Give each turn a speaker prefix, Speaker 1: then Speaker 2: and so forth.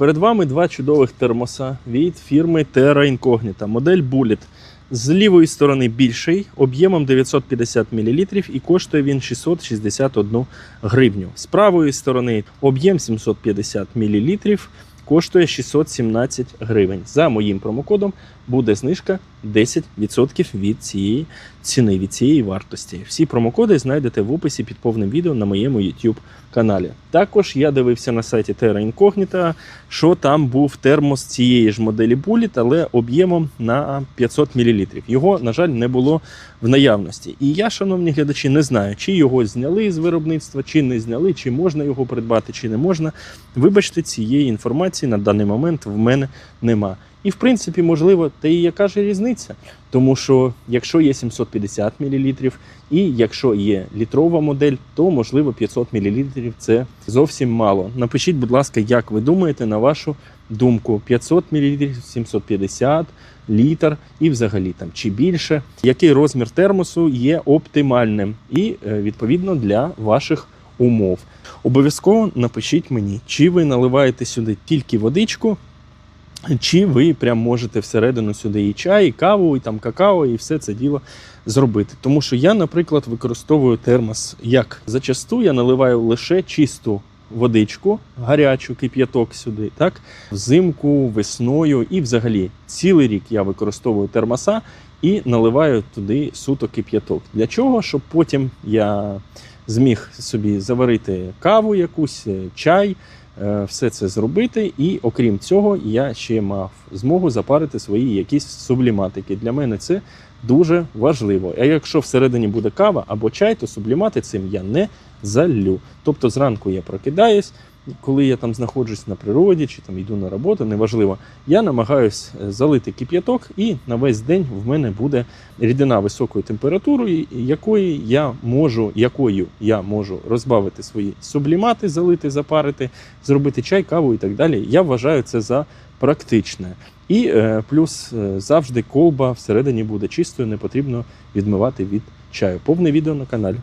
Speaker 1: Перед вами два чудових термоса від фірми Terra Incognita, модель Bullet. З лівої сторони більший, об'ємом 950 мл і коштує він 661 гривню. З правої сторони об'єм 750 мл, коштує 617 гривень. За моїм промокодом буде знижка 10% від цієї ціни, від цієї вартості. Всі промокоди знайдете в описі під повним відео на моєму YouTube каналі. Також я дивився на сайті Terra Incognita, що там був термос цієї ж моделі Bullet, але об'ємом на 500 мл. Його, на жаль, не було в наявності. І я, шановні глядачі, не знаю, чи його зняли з виробництва, чи не зняли, чи можна його придбати, чи не можна. Вибачте, цієї інформації на даний момент в мене нема. І в принципі, можливо, та і яка ж різниця? Тому що якщо є 750 мл і якщо є літрова модель, то можливо 500 мл це зовсім мало. Напишіть, будь ласка, як ви думаєте, на вашу думку, 500 мл, 750 літр і взагалі там чи більше, який розмір термосу є оптимальним і е, відповідно для ваших умов. Обов'язково напишіть мені, чи ви наливаєте сюди тільки водичку, чи ви прям можете всередину сюди і чай, і каву, і там какао, і все це діло зробити. Тому що я, наприклад, використовую термос як зачасту, я наливаю лише чисту водичку, гарячу кип'яток сюди, так взимку, весною і взагалі цілий рік я використовую термоса і наливаю туди суто кип'яток. Для чого? Щоб потім я зміг собі заварити каву, якусь е, чай. Е, Все це зробити, і окрім цього, я ще мав змогу запарити свої якісь субліматики. Для мене це дуже важливо. А якщо всередині буде кава або чай, то сублімати цим я не залю. Тобто зранку я прокидаюсь, коли я там знаходжусь на природі чи там йду на роботу, неважливо, я намагаюсь е, залити кип'яток, і на весь день в мене буде рідина високої температури, якої я можу, якою я можу розбавити свої сублімати, залити, запарити, зробити чай, каву і так далі. Я вважаю це за практичне. І е, плюс е, завжди колба всередині буде чистою, не потрібно відмивати від чаю. Повне відео на каналі.